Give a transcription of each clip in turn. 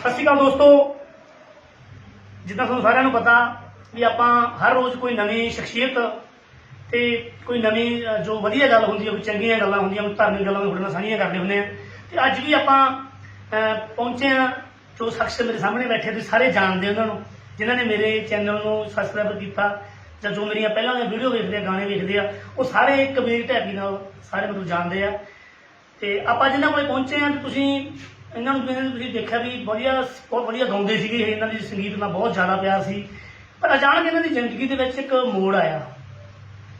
ਸਤਿ ਸ਼੍ਰੀ ਅਕਾਲ ਦੋਸਤੋ। ਜਿੱਦਾਂ ਤੁਹਾਨੂੰ ਸਾਰਿਆਂ ਨੂੰ ਪਤਾ ਵੀ ਆਪਾਂ ਹਰ ਰੋਜ਼ ਕੋਈ ਨਵੀਂ ਸ਼ਖਸੀਅਤ ਤੇ ਕੋਈ ਨਵੀਂ ਜੋ ਵਧੀਆ ਗੱਲ ਹੁੰਦੀ ਹੈ ਕੋਈ ਚੰਗੀਆਂ ਗੱਲਾਂ ਹੁੰਦੀਆਂ, ਕੋਈ ਧਾਰਮਿਕ ਗੱਲਾਂ ਤੁਹਾਡੇ ਨਾਲ ਸਾਂਝੀਆਂ ਕਰਦੇ ਹੁੰਦੇ ਆ ਤੇ ਅੱਜ ਵੀ ਆਪਾਂ ਪਹੁੰਚੇ ਆ ਜੋ ਸ਼ਖਸ ਮੇਰੇ ਸਾਹਮਣੇ ਬੈਠੇ ਤੁਸੀਂ ਸਾਰੇ ਜਾਣਦੇ ਉਹਨਾਂ ਨੂੰ, ਜਿਨ੍ਹਾਂ ਨੇ ਮੇਰੇ ਚੈਨਲ ਨੂੰ ਸਬਸਕ੍ਰਾਈਬ ਕੀਤਾ ਜਾਂ ਜੋ ਮੇਰੀਆਂ ਪਹਿਲਾਂ ਦੀਆਂ ਵੀਡੀਓ ਵੇਖਦੇ ਆ, ਗਾਣੇ ਵੇਖਦੇ ਆ, ਉਹ ਸਾਰੇ ਕਬੀਰ ਢੈਬੀ ਨਾਲ ਸਾਰੇ ਮੈਨੂੰ ਜਾਣਦੇ ਆ। ਤੇ ਆਪਾਂ ਜਿਨ੍ਹਾਂ ਕੋਲ ਪਹੁੰਚੇ ਆ ਤੁਸੀਂ ਇਹਨਾਂ ਨੂੰ ਜਿਵੇਂ ਤੁਸੀਂ ਦੇਖਿਆ ਵੀ ਵਧੀਆ ਬਹੁਤ ਵਧੀਆ ਗਾਉਂਦੇ ਸੀਗੇ ਇਹਨਾਂ ਦੀ ਸੰਗੀਤ ਨਾਲ ਬਹੁਤ ਜ਼ਿਆਦਾ ਪਿਆਰ ਸੀ। ਪਰ ਅਚਾਨਕ ਇਹਨਾਂ ਦੀ ਜ਼ਿੰਦਗੀ ਦੇ ਵਿੱਚ ਇੱਕ ਮੋੜ ਆਇਆ।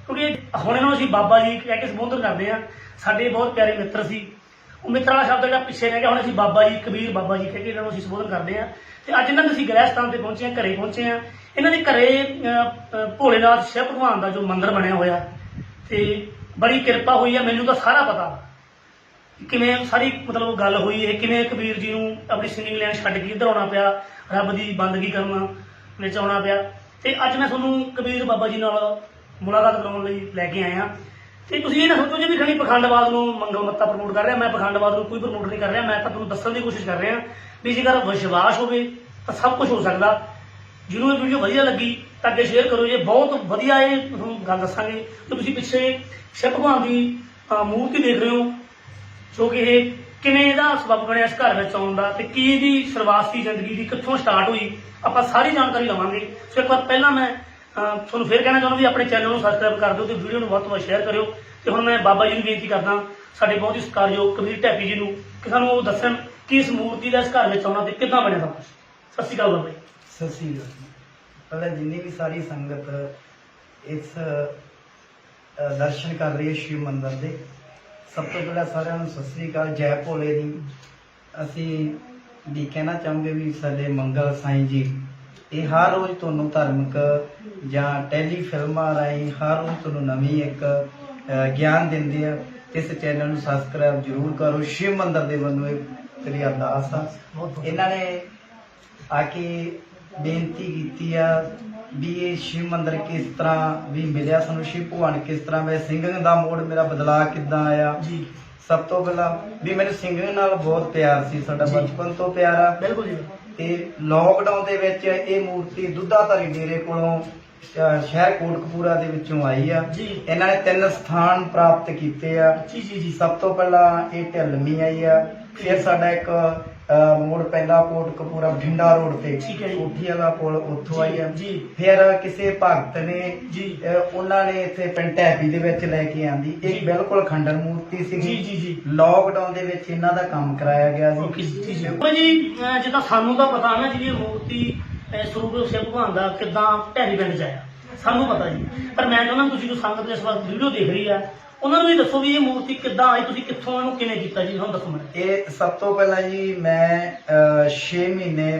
ਕਿਉਂਕਿ ਹੁਣ ਇਹਨਾਂ ਨੂੰ ਅਸੀਂ ਬਾਬਾ ਜੀ ਕਹਿ ਕੇ ਸੰਬੋਧਨ ਕਰਦੇ ਆ ਸਾਡੇ ਬਹੁਤ ਪਿਆਰੇ ਮਿੱਤਰ ਸੀ। ਉਹ ਮਿੱਤਰ ਵਾਲਾ ਸ਼ਬਦ ਜਿਹੜਾ ਪਿੱਛੇ ਰਹਿ ਗਿਆ, ਹੁਣ ਅਸੀਂ ਬਾਬਾ ਜੀ, ਕਬੀਰ ਬਾਬਾ ਜੀ ਕਹਿ ਕੇ ਇਹਨਾਂ ਨੂੰ ਅਸੀਂ ਸੰਬੋਧਨ ਕਰਦੇ ਆ ਤੇ ਅੱਜ ਇਹਨਾਂ ਦੇ ਅਸੀਂ ਗ੍ਰਹਿ ਸਥਾਨ ਤੇ ਪਹੁੰਚੇ ਆ ਘਰੇ ਪਹੁੰਚੇ ਆ ਇਹਨਾਂ ਦੇ ਘਰੇ ਭੋਲੇਨਾਥ ਸ਼ਿਵ ਭਗਵਾਨ ਦਾ ਜੋ ਮੰਦਿਰ ਬਣਿਆ ਹੋਇਆ, ਤੇ ਬੜੀ ਕਿਰਪਾ ਹੋਈ ਆ ਮੈਨੂੰ ਤਾਂ ਸਾਰਾ ਪਤਾ। ਕਿਵੇਂ ਸਾਰੀ ਮਤਲਬ ਗੱਲ ਹੋਈ ਹੈ ਕਿਵੇਂ ਕਬੀਰ ਜੀ ਨੂੰ ਆਪਣੀ ਸਿੰਗਿੰਗ ਲਾਈਨ ਛੱਡ ਕੇ ਇੱਧਰ ਆਉਣਾ ਪਿਆ? ਰੱਬ ਦੀ ਬੰਦਗੀ ਕਰਨ ਵਿੱਚ ਆਉਣਾ ਪਿਆ। ਤੇ ਅੱਜ ਮੈਂ ਤੁਹਾਨੂੰ ਕਬੀਰ ਬਾਬਾ ਜੀ ਨਾਲ ਮੁਲਾਕਾਤ ਕਰਾਉਣ ਲਈ ਲੈ ਕੇ ਆਇਆ। ਤੇ ਤੁਸੀਂ ਇਹ ਨਾ ਸੋਚੋ ਜੀ ਵੀ ਖਣੀ ਪਖੰਡਵਾਦ ਨੂੰ ਮੰਗਲ ਮੱਤਾ ਪ੍ਰਮੋਟ ਕਰ ਰਿਹਾ। ਮੈਂ ਪਖੰਡਵਾਦ ਨੂੰ ਕੋਈ ਪ੍ਰਮੋਟ ਨਹੀਂ ਕਰ ਰਿਹਾ। ਮੈਂ ਤਾਂ ਤੁਹਾਨੂੰ ਦੱਸਣ ਦੀ ਕੋਸ਼ਿਸ਼ ਕਰ ਰਿਹਾ ਵੀ ਜੇਕਰ ਵਿਸ਼ਵਾਸ ਹੋਵੇ ਤਾਂ ਸਭ ਕੁਝ ਹੋ ਸਕਦਾ। ਜਿਹਨੂੰ ਇਹ ਵੀਡੀਓ ਵਧੀਆ ਲੱਗੀ ਤਾਂ ਅੱਗੇ ਸ਼ੇਅਰ ਕਰੋ ਜੇ ਬਹੁਤ ਵਧੀਆ ਇਹ ਤੁਹਾਨੂੰ ਗੱਲ ਦੱਸਾਂਗੇ ਕਿ ਤੁਸੀਂ ਪਿੱਛੇ ਸ਼ਿਵ ਭਗਵਾਨ ਦੀ ਮੂਰਤੀ ਦੇਖ ਰਹੇ ਹੋ। ਜੋ ਕਿ ਇਹ ਕਿਵੇਂ ਇਹਦਾ ਸਬਬ ਬਣਿਆ ਇਸ ਘਰ ਵਿੱਚ ਆਉਣ ਦਾ ਤੇ ਕੀ ਇਹਦੀ ਸ਼ੁਰੂਆਤ ਸੀ ਜ਼ਿੰਦਗੀ ਦੀ ਕਿੱਥੋਂ ਸਟਾਰਟ ਹੋਈ, ਆਪਾਂ ਸਾਰੀ ਜਾਣਕਾਰੀ ਲਵਾਂਗੇ। ਸੋ ਇੱਕ ਵਾਰ ਪਹਿਲਾਂ ਮੈਂ ਤੁਹਾਨੂੰ ਫੇਰ ਕਹਿਣਾ ਚਾਹੁੰਦਾ ਵੀ ਆਪਣੇ ਚੈਨਲ ਨੂੰ ਸਬਸਕ੍ਰਾਈਬ ਕਰ ਦਿਓ ਤੇ ਵੀਡੀਓ ਨੂੰ ਵੱਧ ਤੋਂ ਵੱਧ ਸ਼ੇਅਰ ਕਰਿਓ। ਤੇ ਹੁਣ ਮੈਂ ਬਾਬਾ ਜੀ ਨੂੰ ਬੇਨਤੀ ਕਰਦਾ, ਸਾਡੇ ਬਹੁਤ ਹੀ ਸਤਿਕਾਰਯੋਗ ਕਬੀਰ ਢੈਪੀ ਜੀ ਨੂੰ ਕਿ ਸਾਨੂੰ ਉਹ ਦੱਸਣ ਕਿ ਇਸ ਮੂਰਤੀ ਦਾ ਇਸ ਘਰ ਵਿੱਚ ਆਉਣਾ ਤੇ ਕਿੱਦਾਂ ਬਣਿਆ ਸਭ ਸਤਿ ਸ਼੍ਰੀ ਅਕਾਲ ਬਾਬਾ ਜੀ। ਸਤਿ ਸ੍ਰੀ ਅਕਾਲ ਪਹਿਲਾਂ ਜਿੰਨੀ ਵੀ ਸਾਰੀ ਸੰਗਤ ਇਸ ਦਰਸ਼ਨ ਕਰ ਰਹੀ ਹੈ ਸ਼ਿਵ ਮੰਦਿਰ ਦੇ ਸਭ ਤੋਂ ਪਹਿਲਾਂ ਸਾਰਿਆਂ ਨੂੰ ਸਤਿ ਸ੍ਰੀ ਅਕਾਲ ਜੈ ਭੋਲੇ ਦੀ ਅਸੀਂ ਵੀ ਕਹਿਣਾ ਚਾਹੁੰਦੇ ਵੀ ਸਾਡੇ ਮੰਗਲ ਸਾਈਂ ਜੀ ਇਹ ਹਰ ਰੋਜ਼ ਤੁਹਾਨੂੰ ਧਾਰਮਿਕ ਜਾਂ ਟੈਲੀ ਫਿਲਮਾਂ ਰਾਹੀਂ ਹਰ ਰੋਜ਼ ਤੁਹਾਨੂੰ ਨਵੀਂ ਇੱਕ ਗਿਆਨ ਦਿੰਦੇ ਆ। ਇਸ ਚੈਨਲ ਨੂੰ ਸਬਸਕ੍ਰਾਈਬ ਜਰੂਰ ਕਰੋ। ਸ਼ਿਵ ਮੰਦਿਰ ਦੇ ਵੱਲੋਂ ਇਹ ਤੇਰੀ ਅਰਦਾਸ ਆ। ਇਹਨਾਂ ਨੇ ਆ ਕੇ ਬੇਨਤੀ ਕੀਤੀ ਆ ਵੀ ਇਹ ਸ਼ਿਵ ਮੰਦਿਰ ਕਿਸ ਤਰ੍ਹਾਂ ਵੀ ਮਿਲਿਆ ਸਾਨੂੰ? ਸ਼ਿਵ ਭਗਵਾਨ ਕਿਸ ਤਰ੍ਹਾਂ ਮੈਂ ਸਿੰਗਿੰਗ ਦਾ ਮੋੜ ਮੇਰਾ ਬਦਲਾਅ ਕਿੱਦਾਂ ਆਇਆ? ਜੀ। ਸਭ ਤੋਂ ਪਹਿਲਾਂ ਵੀ ਮੈਨੂੰ ਸਿੰਗਿੰਗ ਨਾਲ ਬਹੁਤ ਪਿਆਰ ਸੀ ਸਾਡਾ ਜੀ। ਬਚਪਨ ਤੋਂ ਪਿਆਰ ਆ। ਬਿਲਕੁਲ ਜੀ। ਤੇ ਲੋਕਡਾਊਨ ਦੇ ਵਿੱਚ ਇਹ ਮੂਰਤੀ ਦੁੱਧਾਧਾਰੀ ਡੇਰੇ ਕੋਲੋਂ ਸ਼ਹਿਰ ਕੋਟਕਪੂਰਾ ਦੇ ਵਿੱਚੋਂ ਆਈ ਆ। ਜੀ। ਇਹਨਾਂ ਨੇ ਤਿੰਨ ਸਥਾਨ ਪ੍ਰਾਪਤ ਕੀਤੇ ਆ। ਜੀ ਜੀ ਜੀ। ਸਭ ਤੋਂ ਪਹਿਲਾਂ ਇਹ ਢਲਮੀ ਆਈ ਆ। ਫਿਰ ਸਾਡਾ ਇੱਕ ਮੋੜ ਪੈਂਦਾ ਕੋਟਕਪੂਰਾ ਬਠਿੰਡਾ ਰੋਡ ਤੇ। ਠੀਕ ਹੈ ਜੀ। ਕੋਠੀ ਵਾਲਾ ਪੁਲ ਉੱਥੋਂ ਆਈ ਆ। ਜੀ। ਫਿਰ ਕਿਸੇ ਭਗਤ ਨੇ ਜੀ। ਉਹਨਾਂ ਨੇ ਇੱਥੇ ਪਿੰਟੈਪੀ ਦੇ ਵਿੱਚ ਲੈ ਕੇ ਆਂਦੀ। ਜੀ। ਇਹ ਬਿਲਕੁਲ ਖੰਡਰ ਮੂਰਤੀ ਜੀ ਸੀਗੀ ਜੀ ਜੀ। ਲੋਕਡਾਊਨ ਦੇ ਵਿੱਚ ਇਹਨਾਂ ਦਾ ਕੰਮ ਕਰਾਇਆ ਗਿਆ ਓਕੇ ਸੀ ਜੀ ਜੀ। ਜੀ ਅਹ ਜਿੱਦਾਂ ਸਾਨੂੰ ਤਾਂ ਪਤਾ ਨਾ ਜੀ ਇਹ ਮੂਰਤੀ ਅਹ ਸਰੂਪ ਸ਼ਿਵ ਭਗਵਾਨ ਦਾ ਕਿਦਾਂ ਢਹਿਰੀ ਪਿੰਡ ਚ ਆਇਆ। ਸਾਨੂੰ ਪਤਾ ਜੀ। ਪਰ ਮੈਂ ਚਾਹੁੰਦਾ ਤੁਸੀਂ ਜੋ ਸੰਗਤ ਇਸ ਵਕਤ ਵੀਡੀਓ ਦੇਖ ਰਹੀ ਆ ਉਹਨਾਂ ਨੂੰ ਵੀ ਦੱਸੋ ਵੀ ਇਹ ਮੂਰਤੀ ਕਿੱਦਾਂ ਆਈ ਤੁਸੀਂ ਕਿੱਥੋਂ ਇਹਨੂੰ ਕਿਵੇਂ ਕੀਤਾ ਜੀ? ਤੁਹਾਨੂੰ ਦੱਸੋ ਮੈਨੂੰ। ਇਹ ਸਭ ਤੋਂ ਪਹਿਲਾਂ ਜੀ ਮੈਂ 6 ਮਹੀਨੇ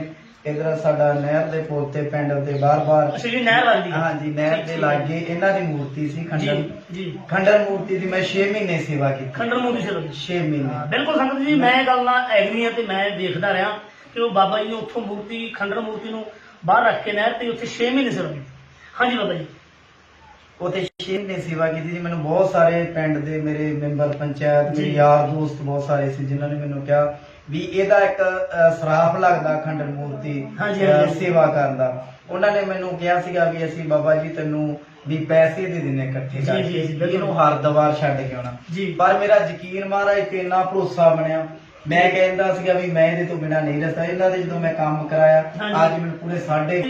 ਇਧਰ ਸਾਡਾ ਨਹਿਰ ਦੇ ਪੁਲ ਤੇ ਪਿੰਡ ਦੇ ਬਾਰ-ਬਾਰ ਅੱਛਾ ਜੀ ਨਹਿਰ ਲੱਗਦੀ ਹੈ ਹਾਂਜੀ ਨਹਿਰ ਦੇ ਲਾਗੇ ਇਹਨਾਂ ਦੀ ਮੂਰਤੀ ਸੀ ਖੰਡਰ। ਜੀ ਖੰਡਰ ਮੂਰਤੀ ਦੀ ਮੈਂ 6 ਮਹੀਨੇ ਸੇਵਾ ਕੀਤੀ। ਖੰਡਰ ਮੂਰਤੀ ਸੇ ਲੱਗੀ 6 ਮਹੀਨੇ। ਬਿਲਕੁਲ ਸੰਗਤ ਜੀ ਮੈਂ ਗੱਲ ਨਾਲ ਐਗਰੀ ਆ ਤੇ ਮੈਂ ਦੇਖਦਾ ਰਿਹਾ ਕਿ ਉਹ ਬਾਬਾ ਜੀ ਨੇ ਉੱਥੋਂ ਮੂਰਤੀ ਖੰਡਰ ਮੂਰਤੀ ਨੂੰ ਬਾਹਰ ਰੱਖ ਕੇ ਨਹਿਰ ਤੇ ਉੱਥੇ 6 ਮਹੀਨੇ ਸੇ ਲੱਗੀ ਹਾਂਜੀ ਬਾਬਾ ਜੀ। ਉਥੇ 6 ਮਹੀਨੇ ਸੇਵਾ ਕੀਤੀ ਜੀ ਮੈਨੂੰ ਬਹੁਤ ਸਾਰੇ ਪਿੰਡ ਦੇ ਮੇਰੇ ਮੈਂਬਰ ਪੰਚਾਇਤ। ਮੇਰੇ ਯਾਰ ਦੋਸਤ ਬਹੁਤ ਸਾਰੇ ਸੀ ਜਿਨ੍ਹਾਂ ਨੇ ਮੈਨੂੰ ਕਿਹਾ ਵੀ ਇਹਦਾ ਇੱਕ ਅ, ਸਰਾਫ ਲੱਗਦਾ ਖੰਡਰ ਮੂਰਤੀ ਹਾਂਜੀ, ਅ, ਹਾਂਜੀ। ਸੇਵਾ ਕਰਨ ਦਾ ਉਹਨਾਂ ਨੇ ਮੈਨੂੰ ਕਿਹਾ ਸੀਗਾ ਵੀ ਅਸੀਂ ਬਾਬਾ ਜੀ ਤੈਨੂੰ ਵੀ ਪੈਸੇ ਦੇ ਦਿੰਨੇ ਇਕੱਠੇ ਜੀ, ਕਰਕੇ ਜੀ, ਜੀ, ਬਿਲਕੁਲ। ਇਹਨੂੰ ਹਰਦਵਾਰ ਛੱਡ ਕੇ ਆਉਣਾ ਜੀ ਪਰ ਮੇਰਾ ਯਕੀਨ ਮਹਾਰਾਜ ਤੇ ਇੰਨਾ ਭਰੋਸਾ ਬਣਿਆ ਮੈਂ ਕਹਿੰਦਾ ਸੀਗਾ ਵੀ ਮੈਂ ਇਹਦੇ ਤੋਂ ਬਿਨਾ ਨਹੀਂ ਰਹਿ ਸਕਦਾ ਇਹਨਾਂ ਦੇ ਜਦੋਂ ਮੈਂ ਕੰਮ ਕਰਾਇਆ ਹਾਂਜੀ। ਅੱਜ ਮੈਨੂੰ ਪੂਰੇ ਸਾਢੇ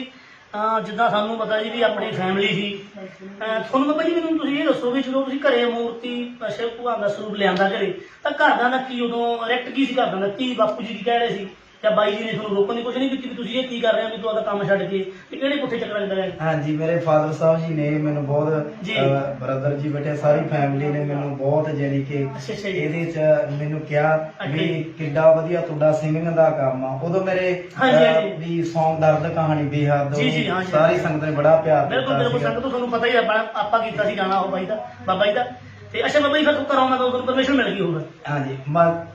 ਅਹ ਜਿੱਦਾਂ ਸਾਨੂੰ ਪਤਾ ਜੀ ਵੀ ਆਪਣੀ ਫੈਮਿਲੀ ਸੀ। ਅਹ ਤੁਹਾਨੂੰ ਬਾਬਾ ਜੀ ਮੈਨੂੰ ਤੁਸੀਂ ਇਹ ਦੱਸੋ ਵੀ ਜਦੋਂ ਤੁਸੀਂ ਘਰੇ ਮੂਰਤੀ ਅਹ ਸ਼ਿਵ ਭਗਵਾਨ ਦਾ ਸਰੂਪ ਲਿਆਂਦਾ ਘਰੇ, ਤਾਂ ਘਰਦਿਆਂ ਦਾ ਕੀ ਉਦੋਂ ਰਿਐਕਟ ਕੀ ਸੀ ਘਰਦਿਆਂ ਦਾ? ਕੀ ਬਾਪੂ ਜੀ ਦੀ ਕਹਿ ਰਹੇ ਸੀ। ਜਾਂ ਬਾਈ ਜੀ ਨੇ ਤੁਹਾਨੂੰ ਰੋਕਣ ਦੀ ਕੋਸ਼ਿਸ਼ ਨਹੀਂ ਕੀਤੀ ਵੀ ਤੁਸੀਂ ਇਹ ਕੀ ਕਰ ਰਹੇ ਹੋ ਵੀ ਤੂੰ ਆਪਦਾ ਕੰਮ ਛੱਡ ਕੇ ਤੇ ਕਿਹੜੇ ਪੁੱਠੇ ਚੱਕਰਾਂ ਚ ਰਹੇ ਹਾਂਜੀ ਮੇਰੇ ਫਾਦਰ ਸਾਹਿਬ ਜੀ ਨੇ ਮੈਨੂੰ ਬਹੁਤ ਜੀ। ਬ੍ਰਦਰ ਜੀ ਬੈਠੇ ਸਾਰੀ ਫੈਮਿਲੀ ਨੇ ਮੈਨੂੰ ਬਹੁਤ ਜਾਨੀ ਕਿ ਅੱਛਾ ਅੱਛਾ ਜੀ ਇਹਦੇ ਚ ਮੈਨੂੰ ਕਿਹਾ ਵੀ। ਕਿੱਡਾ ਵਧੀਆ ਤੁਹਾਡਾ ਸਿੰਗਿੰਗ ਦਾ ਕੰਮ ਆ ਉਦੋਂ ਮੇਰੇ ਹਾਂਜੀ, ਅਹ, ਹਾਂਜੀ। ਵੀ Song ਦਰਦ ਕਹਾਣੀ ਬੇਹੱਦ ਜੀ, ਜੀ, ਹਾਂਜੀ। ਸਾਰੀ ਸੰਗਤ ਨੇ ਬੜਾ ਪਿਆਰ ਬਿਲਕੁਲ ਬਿਲਕੁਲ ਸੀਗਾ। ਸੰਗਤ ਤੋਂ ਤੁਹਾਨੂੰ ਪਤਾ ਹੀ ਆ ਆਪਾਂ ਆਪਾਂ ਕੀਤਾ ਸੀ ਗਾਣਾ ਉਹ ਬਾਈ ਦਾ ਬਾਬਾ ਜੀ ਦਾ ਤੇ ਅੱਛਾ ਬਾਬਾ ਜੀ ਫਿਰ ਤੂੰ ਕਰਾਉਣਾ ਤਾਂ ਉਦੋਂ ਪਰਮਿਸ਼ਨ ਮਿਲ ਗਈ ਹੋਊਗਾ ਹਾਂਜੀ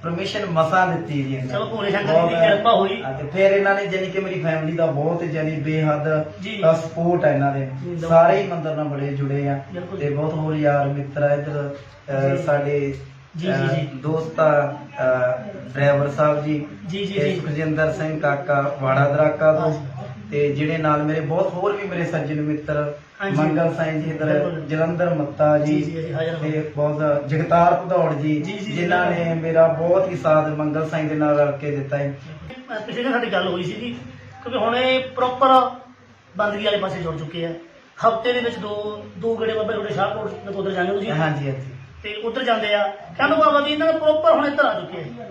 ਪਰਮਿਸ਼ਨ ਮਸਾ ਦਿੱਤੀ ਜੀ ਇਹਨਾਂ ਚਲੋ। ਭੋਲੇ ਸ਼ੰਕਰ ਬਹੁਤ- ਦੀ ਕਿਰਪਾ ਹੋਈ। ਹਾਂ, ਤੇ ਫਿਰ ਇਹਨਾਂ ਨੇ ਜਾਨੀ ਕਿ ਮੇਰੀ ਫੈਮਿਲੀ ਦਾ ਬਹੁਤ ਜਾਨੀ ਬੇਹੱਦ ਜੀ। ਸਪੋਰਟ ਹੈ ਇਹਨਾਂ ਦੇ ਜੀ, ਦੋ- ਸਾਰੇ ਹੀ ਮੰਦਰ ਨਾਲ ਬੜੇ ਜੁੜੇ ਆ ਬਿਲਕੁਲ। ਤੇ ਬਹੁਤ ਹੋਰ ਯਾਰ ਮਿੱਤਰ ਆ ਇੱਧਰ ਅਹ, ਜੀ। ਸਾਡੇ ਜੀ, ਜੀ, ਜੀ। ਦੋਸਤ ਡਰਾਈਵਰ ਸਾਹਿਬ ਜੀ ਜੀ, ਜੀ, ਤੇ ਜੀ। ਸੁਖਜਿੰਦਰ ਸਿੰਘ ਕਾਕਾ ਵਾੜਾ ਦਰਾਕਾ ਤੋਂ। ਤੇ ਜਿਹੜੇ ਨਾਲ ਮੇਰੇ ਬਹੁਤ ਹੋਰ ਵੀ ਮੇਰੇ ਸੱਜਣ ਮਿੱਤਰ ਹਾਂਜੀ। ਮੰਗਲ ਸਿੰਘ ਜੀ ਇੱਧਰ ਬਿਲਕੁਲ। ਜਲੰਧਰ ਮੱਤਾ ਜੀ ਜੀ, ਜੀ, ਜੀ, ਹਾਜ਼ਰ ਹੋ। ਤੇ ਬਹੁਤ ਜਗਤਾਰ ਭਦੌੜ ਜੀ ਜੀ, ਜੀ, ਜਿਨ੍ਹਾਂ। ਨੇ ਮੇਰਾ ਬਹੁਤ ਹੀ ਸਾਥ ਮੰਗਲ ਸਿੰਘ ਦੇ ਨਾਲ ਰਲ ਕੇ ਦਿੱਤਾ ਹੈ ਪਿਛਲੇ ਦਿਨ ਸਾਡੀ ਗੱਲ ਹੋਈ ਸੀਗੀ ਕਿਉਂਕਿ ਹੁਣ ਇਹ ਪ੍ਰੋਪਰ ਬੰਦਗੀ ਵਾਲੇ ਪਾਸੇ ਜੁੜ ਚੁੱਕੇ ਆ ਹਫ਼ਤੇ ਦੇ ਵਿੱਚ ਦੋ ਦੋ ਗੇੜੇ ਬਾਬਾ ਤੁਹਾਡੇ ਸ਼ਾਹਕੋਟ ਉਧਰ ਜਾਂਦੇ ਹੋ ਤੁਸੀਂ ਹਾਂਜੀ ਹਾਂਜੀ ਤੇ ਉਧਰ ਜਾਂਦੇ ਆ ਕਹਿੰਦੇ ਬਾਬਾ ਜੀ ਇਹਨਾਂ ਦਾ ਪ੍ਰੋਪਰ ਹੁਣ ਇੱਧਰ ਆ ਚੁੱਕੇ ਆ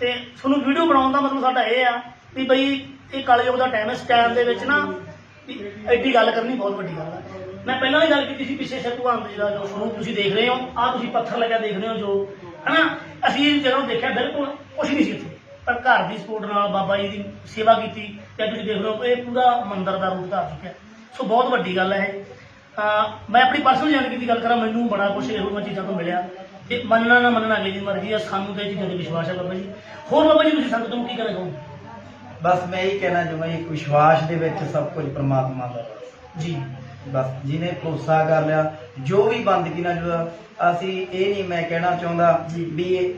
ਤੇ ਤੁਹਾਨੂੰ ਵੀਡੀਓ ਬਣਾਉਣ ਦਾ ਮਤਲਬ ਸਾਡਾ ਇਹ ਆ ਵੀ ਬਈ ਇਹ ਕਲਯੁਗ ਦਾ ਟਾਈਮ ਹੈ ਇਸ ਟਾਈਮ ਦੇ ਵਿੱਚ ਨਾ ਵੀ ਐਡੀ ਗੱਲ ਕਰਨੀ ਬਹੁਤ ਵੱਡੀ ਗੱਲ ਹੈ ਮੈਂ ਪਹਿਲਾਂ ਵੀ ਗੱਲ ਕੀਤੀ ਸੀ ਪਿੱਛੇ ਸਤੂਆਂ ਦਾ, ਜੋ ਸਰੂਪ ਤੁਸੀਂ ਦੇਖ ਰਹੇ ਹੋ ਆ ਤੁਸੀਂ ਪੱਥਰ ਲੱਗਿਆ ਦੇਖ ਰਹੇ ਹੋ ਜੋ, ਹਨਾ? ਅਸੀਂ ਜਦੋਂ ਦੇਖਿਆ ਬਿਲਕੁਲ ਕੁਝ ਨਹੀਂ ਸੀ ਇੱਥੇ। ਪਰ ਘਰ ਦੀ ਸਪੋਰਟ ਨਾਲ ਬਾਬਾ ਜੀ ਦੀ ਸੇਵਾ ਕੀਤੀ ਤੇ ਤੁਸੀਂ ਦੇਖ ਰਹੇ ਹੋ, ਇਹ ਪੂਰਾ ਮੰਦਿਰ ਦਾ ਰੂਪ ਧਾਰ ਚੁੱਕਿਆ। ਸੋ ਬਹੁਤ ਵੱਡੀ ਗੱਲ ਹੈ ਇਹ। ਮੈਂ ਆਪਣੀ ਪਰਸਨਲ ਜ਼ਿੰਦਗੀ ਦੀ ਗੱਲ ਕਰਾਂ, ਮੈਨੂੰ ਬੜਾ ਕੁਝ ਇਹੋ ਜਿਹੀਆਂ ਚੀਜ਼ਾਂ ਤੋਂ ਮਿਲਿਆ। ਤੇ ਮੰਨਣਾ ਨਾ ਮੰਨਣਾ, ਅਗਲੀ ਦੀ ਮਰਜ਼ੀ ਆ ਸਾਨੂੰ ਤੇ ਇਹ ਚੀਜ਼ਾਂ ਤੇ ਵਿਸ਼ਵਾਸ ਹੈ ਬਾਬਾ ਜੀ। ਹੋਰ ਬਾਬਾ ਜੀ, ਤੁਸੀਂ ਸੰਗਤ ਨੂੰ ਕੀ ਕਹਿਣਾ ਚਾਹੋ ਬਸ ਮੈਂ ਇਹੀ ਕਹਿਣਾ ਚਾਹੁੰਦਾ ਇੱਕ ਵਿਸ਼ਵਾਸ ਦੇ ਵਿੱਚ ਸਭ ਕੁਝ ਪ੍ਰਮਾਤਮਾ ਦਾ। ਜੀ ਬਸ ਜਿਹਨੇ ਭਰੋਸਾ ਕਰ ਲਿਆ ਜੋ ਵੀ ਬੰਦਗੀ ਨਾਲ ਜੋ ਅਸੀਂ ਇਹ ਨਹੀਂ ਮੈਂ ਕਹਿਣਾ ਚਾਹੁੰਦਾ। ਵੀ ਇਹ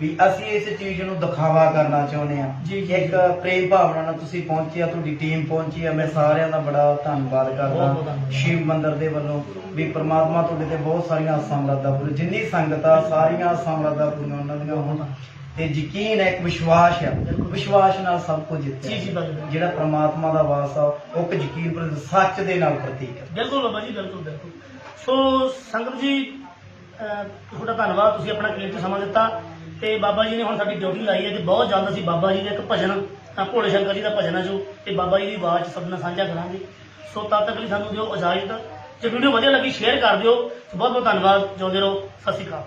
ਵੀ ਅਸੀਂ ਇਸ ਚੀਜ਼ ਨੂੰ ਦਿਖਾਵਾ ਕਰਨਾ ਚਾਹੁੰਦੇ ਆ ਜੀ, ਇੱਕ ਪ੍ਰੇਮ ਭਾਵਨਾ ਨਾਲ ਤੁਸੀਂ ਪਹੁੰਚੇ ਆ ਤੁਹਾਡੀ ਟੀਮ ਪਹੁੰਚੀ ਆ ਮੈਂ ਸਾਰਿਆਂ ਦਾ ਬੜਾ ਧੰਨਵਾਦ ਕਰਦਾ। ਸ਼ਿਵ ਮੰਦਿਰ ਦੇ ਵੱਲੋਂ ਵੀ ਪ੍ਰਮਾਤਮਾ ਤੁਹਾਡੇ ਤੇ ਬਹੁਤ ਸਾਰੀਆਂ ਆਸਾਂ ਮੁਰਾਦਾਂ ਪੂਰੀ ਜਿੰਨੀ ਸੰਗਤ ਆ ਸਾਰੀਆਂ ਆਸਾਂ ਮੁਰਾਦਾਂ ਪੂਰੀਆਂ ਉਹਨਾਂ ਦੀਆਂ ਹੋਣ ਤੇ ਯਕੀਨ ਹੈ ਇੱਕ ਵਿਸ਼ਵਾਸ ਆ ਵਿਸ਼ਵਾਸ ਨਾਲ ਸਭ ਕੁਝ ਜਿੱਤਿਆ ਜੀ, ਜੀ। ਜਿਹੜਾ ਪ੍ਰਮਾਤਮਾ ਦਾ ਵਾਸ ਆ ਉਹ ਇੱਕ ਯਕੀਨ ਪਰ ਸੱਚ ਦੇ ਨਾਲ ਪ੍ਰਤੀਕ ਹੈ। ਬਿਲਕੁਲ ਬਾਬਾ ਜੀ ਬਿਲਕੁਲ ਬਿਲਕੁਲ। ਸੋ ਸੰਗਤ ਜੀ ਅਹ ਤੁਹਾਡਾ ਧੰਨਵਾਦ ਤੁਸੀਂ ਆਪਣਾ ਕੀਮਤੀ ਸਮਾਂ ਦਿੱਤਾ। ਤੇ ਬਾਬਾ ਜੀ ਨੇ ਹੁਣ ਸਾਡੀ ਡਿਊਟੀ ਲਾਈ ਹੈ ਤੇ ਬਹੁਤ ਜਲਦ ਅਸੀਂ ਬਾਬਾ ਜੀ ਦਾ ਇੱਕ ਭਜਨ ਅਹ ਭੋਲੇ ਸ਼ੰਕਰ ਜੀ ਦਾ ਭਜਨ ਹੈ ਜੋ ਤੇ ਬਾਬਾ ਜੀ ਦੀ ਆਵਾਜ਼ 'ਚ ਸਭ ਨਾਲ ਸਾਂਝਾ ਕਰਾਂਗੇ। ਸੋ ਤਦ ਤੱਕ ਲਈ ਸਾਨੂੰ ਦਿਓ ਇਜਾਜ਼ਤ। ਜੇ ਵੀਡੀਓ ਵਧੀਆ ਲੱਗੀ ਸ਼ੇਅਰ ਕਰ ਦਿਓ। ਬਹੁਤ ਬਹੁਤ ਧੰਨਵਾਦ। ਜਿਉਂਦੇ ਰਹੋ। ਸਤਿ ਸ਼੍ਰੀ ਅਕਾਲ।